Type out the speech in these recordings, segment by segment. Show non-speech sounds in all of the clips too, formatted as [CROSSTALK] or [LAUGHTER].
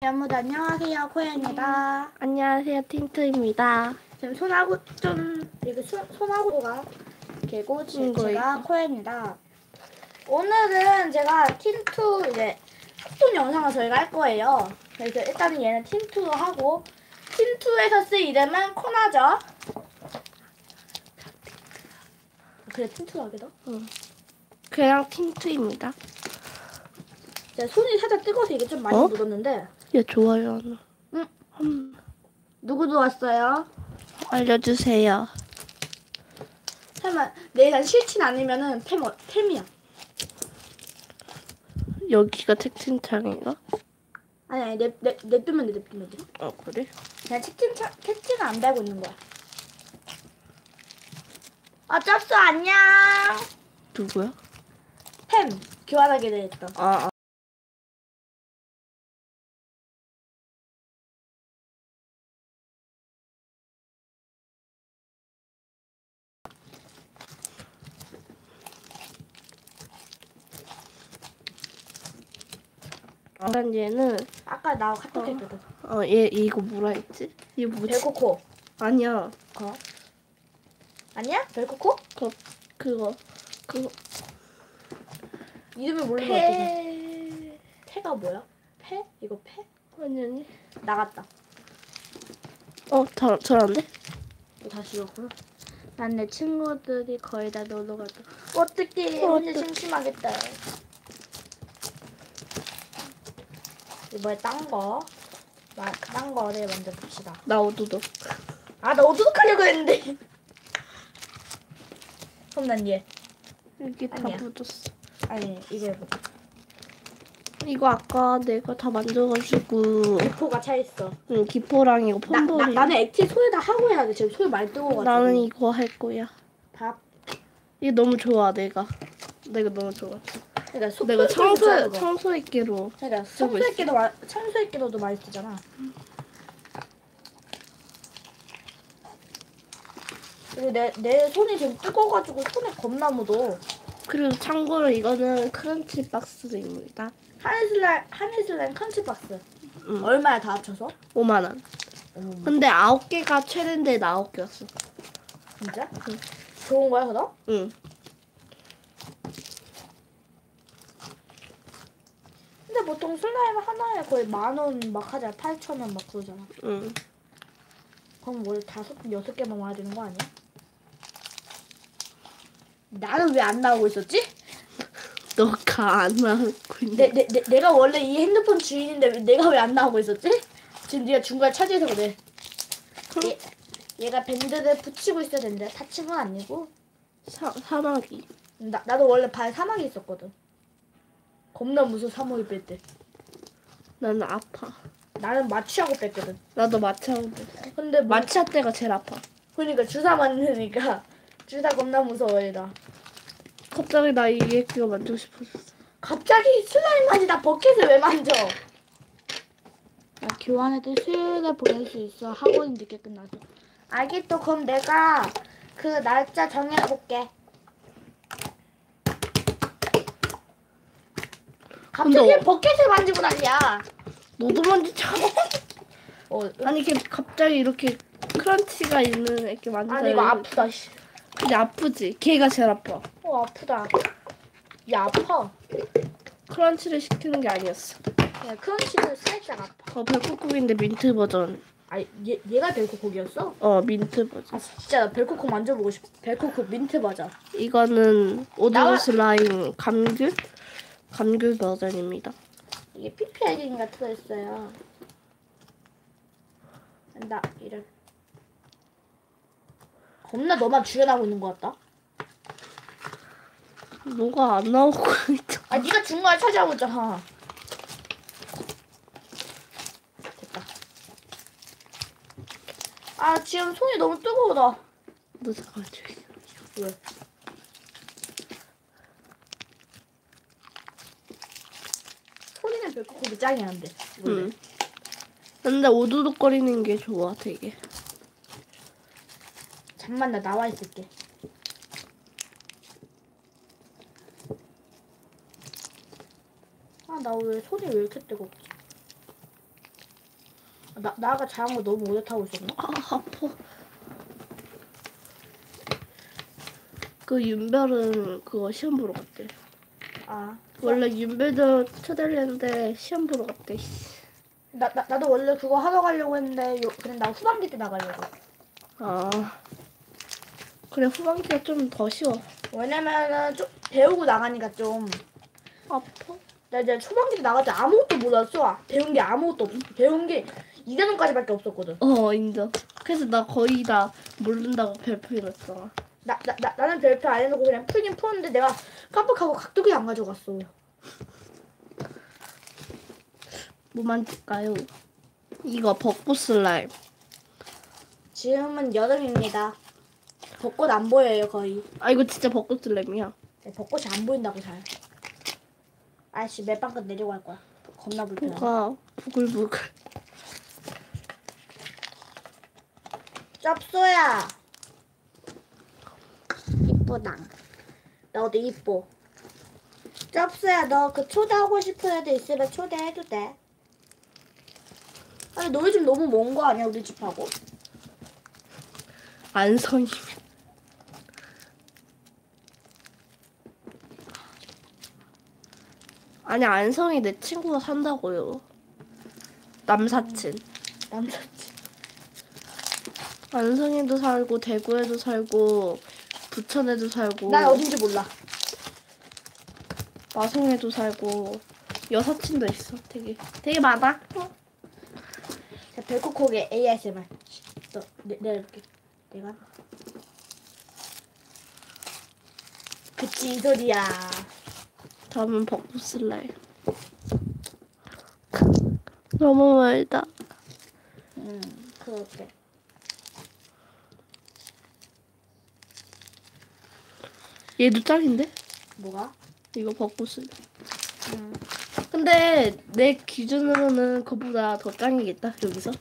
여러분 안녕하세요 코야입니다. 안녕하세요, 틴트입니다. 지금 손하고 좀 이렇게 손 손하고가 개고 지- 음, 코야입니다. 오늘은 제가 틴투 이제 합동 영상을 저희가 할 거예요. 그래서 일단은 얘는 틴투로 하고 틴투에서 쓸 이름은 코나죠. 그래 틴투로 하게도. 그냥 틴트입니다. 제 손이 살짝 뜨거워서 이게 좀 많이 어? 묻었는데 얘 좋아요. 하나. 응. 음, 누구도 왔어요? 알려주세요. 설마 내일 싫진 않으면은 템 어- 템이야. 여기가 채팅창인가? 아니 아니 냅, 냅, 냅두면 돼 냅두면 돼 어, 그래? 그냥 채팅창 채팅을 안 달고 있는 거야 아 짭수 안녕 누구야? 템 교환하게 됐다 아, 아. 일단 얘는 아까 나 카톡 어. 했거든. 어 얘 이거 뭐라 했지? 얘 뭐지? 벨코코. 아니야. 어 아니야? 벨코코? 그 그거 그거. 이름을 모르는 거 같아 페 패가 뭐야? 패 이거 패 아니 아니. 나갔다. 어, 잘 잘한데? 또 다시 이거구나. 난 내 친구들이 거의 다 놀러 가도 어떡해. 어, 어떡- 심심하겠다 이번에 딴거 딴 거를 먼저 봅시다 나 오도도. 아나 어두둑하려고 했는데 그럼 난 얘. 여기 다 아니야. 묻었어. 아니 이제 뭐 이거 아까 내가 다 만져가지고 기포가 차 있어 응, 기포랑 이거 나, 나, 폰볼이 나는 액체 소에다 하고 해야 돼 지금 소에 많이 뜨거워가지고 나는 이거 할 거야. 밥 이게 너무 좋아 내가. 내가 너무 좋아. 그러니까 소 내가 청소 청소 청소했기로 그러니까 청소액기도 마- 청소액기도 많이 쓰잖아 그리고 내, 내 손이 지금 뜨거워가지고 손에 겁나 묻어 그리고 참고로 이거는 크런치 박스입니다. 하네슬라임 하네슬라임 컨치박스 응. 얼마야 다 합쳐서? 5만 원. 음, 근데 아홉 개가 최대인데 나 아홉 개였어. 진짜? 좋은 거야 그럼? 응. 근데 보통 슬라임 하나에 거의 만 원 막 하잖아. 8천 원 막 그러잖아. 응. 그럼 뭐 다섯 여섯 개만 와야 되는 거 아니야? 나는 왜 안 나오고 있었지? 너가 안 나오고 있는. 내, 내, 내, 내가 원래 이 핸드폰 주인인데 왜- 내가 왜 안 나오고 있었지? 지금 네가 중간에 차지해서 그래. 얘, 얘가 밴드를 붙이고 있어야 되는데 다친 건 아니고 사, 사마귀. 나, 나도 원래 발 사막이 있었거든. 겁나 무서워 사막이 뺄 때. 나는 아파. 나는 마취하고 뺐거든. 나도 마취하고 뺐어. 근데 뭐, 마취할 때가 제일 아파. 그러니까 주사 맞으니까 [LAUGHS] 주사 겁나 무서워 얘다. 갑자기 나 이게 그거 만지고 싶어졌어. 갑자기 슬라임만이 나 버킷을 왜 만져? 나 교환해도 수요일에 보낼 수 있어. 학원이 늦게 끝나서. 알겠어. 그럼 내가 그 날짜 정해볼게. 갑자기 근데 버킷을 만지고 난리야. 너도 만지잖아. 어, 아니 이게 갑자기 이렇게 크런치가 있는 이렇게 만지다. 아니 이거 아프다. 씨. 근데 아프지. 걔가 제일 아파. 어 아프다. 야 아파. 크런치를 시키는 게 아니었어. 야 크런치는 살짝 아파. 어 별코국인데 민트 버전. 아 얘, 얘가 벨코콕이었어? 어 민트 버전. 아 진짜 나 벨코콕 만져보고 싶어. 벨코콕 민트 맞아. 이거는 나와- 슬라임 감귤 감귤 버전입니다. 이게 PP 알갱이가 들어있어요. 나 이를 겁나 너만 주연하고 있는 것 같다. 뭐가 안 나오고 있죠? 아 네가 중간에 차지하고 있잖아. 됐다. 아 지금 손이 너무 뜨거워다. 너 잠깐만 저기. 왜? 거기 짱이 안 돼. 응. 근데 오두둑거리는 게 좋아 되게. 잠만 나 나와 있을게. 아, 나 왜 손이 왜 이렇게 뜨겁지? 나 나가 자는 거 너무 오래 타고 있었나? 아 아파. 그 윤별은 그거 시험 보러 갔대. 아. 원래 초대를 했는데 시험 보러 갔대. 씨. 나, 나 나도 원래 그거 하러 가려고 했는데 요, 그냥 나 후반기 때 나가려고. 아 그래 후반기가 좀 더 쉬워. 왜냐면은 좀 배우고 나가니까 좀. 아파? 나 이제 초반기 때 나갈 때 아무것도 몰랐어. 배운 게 아무것도 없. 배운 게 2단원까지밖에 없었거든. 어 인정. 그래서 나 거의 다 모른다고 발표해놨잖아. 나, 나, 나, 나는 별표 안 해놓고 그냥 풀긴 풀었는데 내가 깜빡하고 각도기 안 가져갔어. 뭐 만질까요? 이거 벚꽃 슬라임. 지금은 여름입니다. 벚꽃 안 보여요 거의. 아 이거 진짜 벚꽃 슬라임이야. 네, 벚꽃이 안 보인다고 잘. 아이씨 멜빵끝 내리고 갈 거야. 겁나 불편해. 뭐가 부글부글. 쩝소야. 이쁘다. 너도 이뻐. 쩝소야 너 그 초대하고 싶은 애들 있으면 초대해도 돼. 아니 너희 집 너무 먼 거 아니야 우리 집하고? 안성이. 아니 안성이 내 친구가 산다고요. 남사친. 남사친. 안성에도 살고 대구에도 살고 부천에도 살고 난 어딘지 몰라. 마성에도 살고 여사친도 있어. 되게 되게 많아. 어? 자 별코코게 ASMR. 너 내, 내려볼게. 내가. 그치 이 소리야. 다음은 벚꽃 슬라임. 너무 멀다. 응 그렇게. 얘도 짱인데? 뭐가? 이거 벚꽃 슬라임. 응. 근데 내 기준으로는 그보다 더 짱이겠다 여기서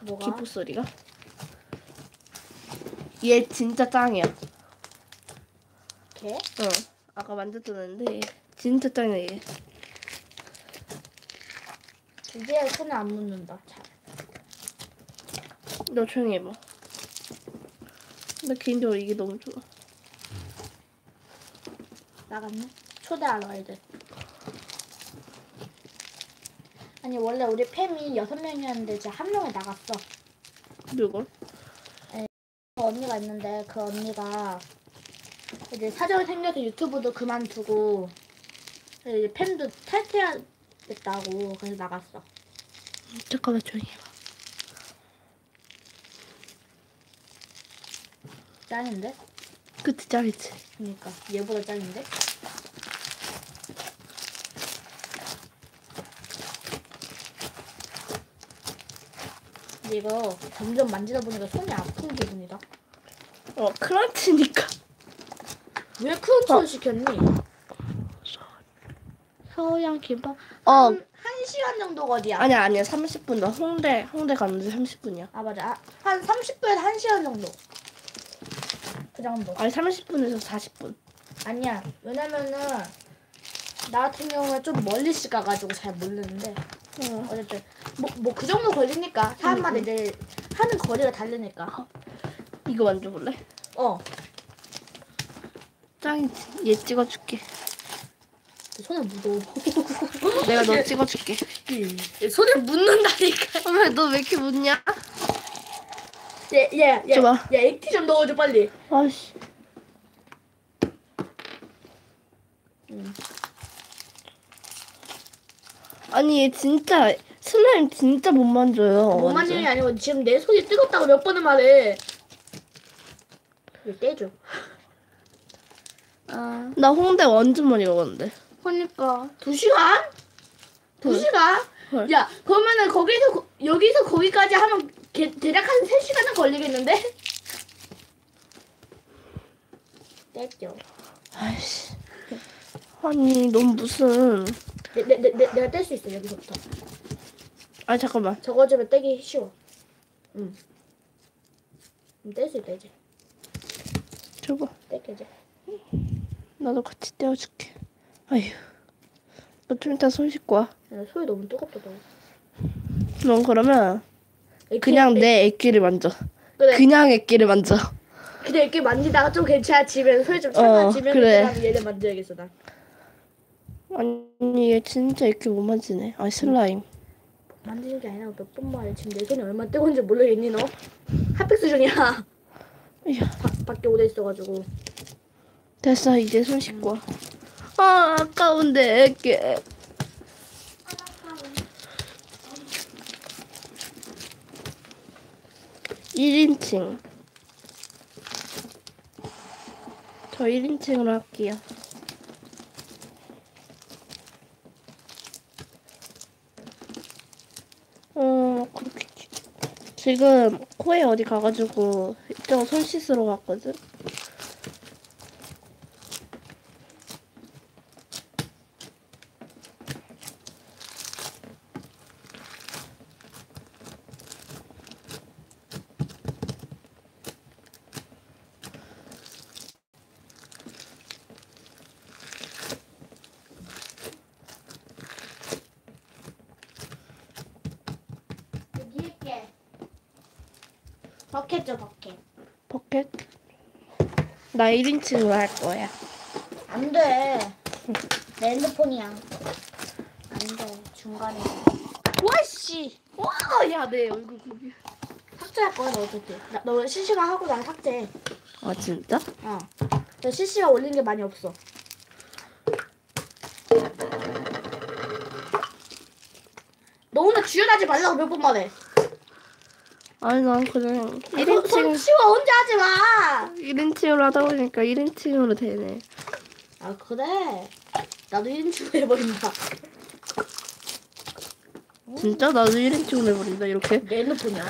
뭐가? 기포 소리가 얘 진짜 짱이야 걔? 어 아까 만졌었는데 얘 진짜 짱이야 얘 이제 손에 안 묻는다. 잘. 너 조용히 해봐 근데 개인적으로 이게 너무 좋아 나갔네? 초대하러 가야 돼. 아니 원래 우리 팸이 여섯 명이었는데 이제 한 명이 나갔어. 누구? 그 언니가 있는데 그 언니가 이제 사정이 생겨서 유튜브도 그만두고 이제 팸도 탈퇴하겠다고 그래서 나갔어. 잠깐만 조용히 해봐 짱인데? 그치 짱이지 그니까 얘보다? 근데 이거 점점 만지다 보니까 손이 아픈 기분이다. 어 크런치니까 왜 크런치를 어. 시켰니? 서양 김밥 어 한, 한 시간 정도 거리야. 아니야 아니야 30분 나 홍대 홍대 가는데 30분이야 아 맞아. 아, 한 30분에서 1시간 정도. 그 정도. 아니 30분에서 40분 아니야. 왜냐면은 나 같은 경우는 좀 멀리씩 가가지고 잘 모르는데 어. 어쨌든 뭐 뭐 그 정도 걸리니까 사람마다 음, 음. 이제 하는 거리가 다르니까. 이거 만져볼래? 어. 짱이지 얘 찍어줄게 손에 묻어. 내가 너 [LAUGHS] 찍어줄게 손에 묻는다니까. 왜 너 왜 이렇게 묻냐? 얘, 얘, 얘, 줘봐. 야, 액티 좀 넣어줘 빨리. 아씨 응. 아니 얘 진짜 슬라임 진짜 못 만져요 못. 만지는 게 아니고 지금 내 손이 뜨겁다고 몇 번을 말해. 이거 떼줘. 아, 나 홍대 완전 많이 먹었는데 그러니까 두 시간? 두 헐. 시간? 헐. 야, 그러면은 거기서 거- 여기서 거기까지 하면 개, 대략 한 3시간은 걸리겠는데? 떼죠. 아이씨 아니 넌 무슨 내, 내, 내, 내, 내가 뗄 수 있어, 여기서부터. 아 잠깐만 저거 좀 떼기 쉬워. 응. 뗄수 있다, 이제. 줘봐 뗄게, 이제. 나도 같이 떼어줄게 아휴 너좀 이따 손 씻고 와 야, 소리 너무 뜨겁다, 너. 넌 그러면 이렇게- 그냥 내 애끼를 만져. 그래 그냥 애끼를 만져. 근데 이렇게 만지다가 좀 괜찮아지면 소리 좀 어, 작아지면 그래. 얘를 만져야겠어 나. 아니 얘 진짜 애끼 못 만지네. 아 슬라임. 만지는 게 아니라 몇 번 말해 지금 내 손이 얼마나 뜨거운지 모르겠니 너? 핫팩 수준이야. 이야. 바, 밖에 오래 있어가지고. 됐어 이제 손 씻고. 와. 아 아까운데 애끼. 1인칭. 저 1인칭으로 할게요. 어, 그렇게. 지금 코에 어디 가가지고 저거 손 씻으러 갔거든? 여기 할게. 버켓 줘 버켓. 포켓? 나 1인칭으로 할 거야. 안 돼. 내 핸드폰이야. 안 돼. 중간에. 와씨. 와, 야, 내 얼굴 거기. 삭제할 거야 너. 나, 너 실시간 하고 난 삭제. 아, 진짜? 어. 너 실시간 올린 게 많이 없어. 너 오늘 주연하지 말라고 몇 번 말해. 아니, 난 그냥 손 1인칭, 치워 혼자 하지 마. 1인칭으로 하다 보니까 1인칭으로 되네. 아 그래. 나도 1인칭 해버린다. 진짜? 나도 1인칭으로 해버린다, 이렇게. 내 핸드폰이야.